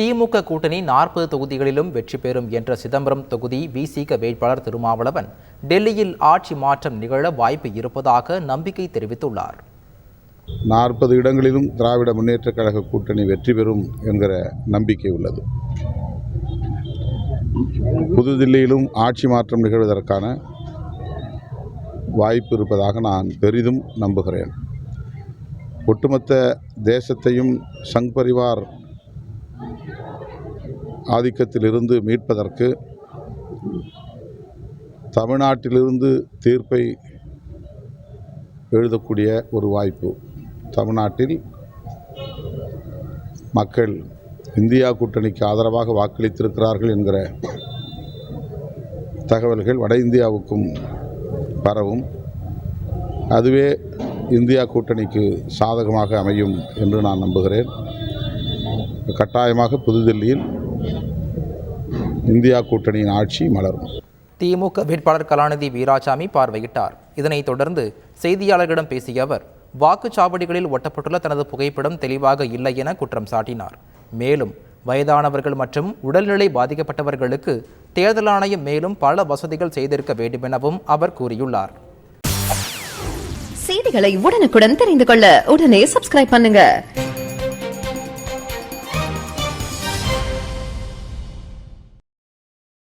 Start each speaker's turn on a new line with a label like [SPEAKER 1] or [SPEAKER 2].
[SPEAKER 1] திமுக கூட்டணி நாற்பது தொகுதிகளிலும் வெற்றி பெறும் என்ற சிதம்பரம் தொகுதி விசிக வேட்பாளர் திருமாவளவன் டெல்லியில் ஆட்சி மாற்றம் நிகழ வாய்ப்பு இருப்பதாக நம்பிக்கை தெரிவித்துள்ளார்.
[SPEAKER 2] நாற்பது இடங்களிலும் திராவிட முன்னேற்றக் கழக கூட்டணி வெற்றி பெறும் என்கிற நம்பிக்கை உள்ளது. புதுதில்லியிலும் ஆட்சி மாற்றம் நிகழ்வதற்கான வாய்ப்பு இருப்பதாக நான் பெரிதும் நம்புகிறேன். ஒட்டுமொத்த தேசத்தையும் சங் பரிவார் ஆதிக்கத்திலிருந்து மீட்பதற்கு தமிழ்நாட்டிலிருந்து தீர்ப்பை எழுதக்கூடிய ஒரு வாய்ப்பு. தமிழ்நாட்டில் மக்கள் இந்தியா கூட்டணிக்கு ஆதரவாக வாக்களித்திருக்கிறார்கள் என்கிற தகவல்கள் வட இந்தியாவுக்கும் பரவும். அதுவே இந்தியா கூட்டணிக்கு சாதகமாக அமையும் என்று நான் நம்புகிறேன். கட்டாயமாக புதுதில்லியில் இந்தியா கூட்டணியின் ஆட்சி மலரும்.
[SPEAKER 1] திமுக வேட்பாளர் கலாநிதி வீராசாமி பார்வையிட்டார். இதனைத் தொடர்ந்து செய்தியாளர்களிடம் பேசிய அவர் வாக்குச்சாவடிகளில் ஒட்டப்பட்டுள்ள தனது புகைப்படம் தெளிவாக இல்லை என குற்றம் சாட்டினார். மேலும் வயதானவர்கள் மற்றும் உடல்நிலை பாதிக்கப்பட்டவர்களுக்கு தேர்தல் ஆணையம் மேலும் பல வசதிகள் செய்திருக்க வேண்டுமெனவும் அவர் கூறியுள்ளார்.
[SPEAKER 3] செய்திகளை உடனுக்குடன் தெரிந்து கொள்ள உடனே சப்ஸ்கிரைப் பண்ணுங்க.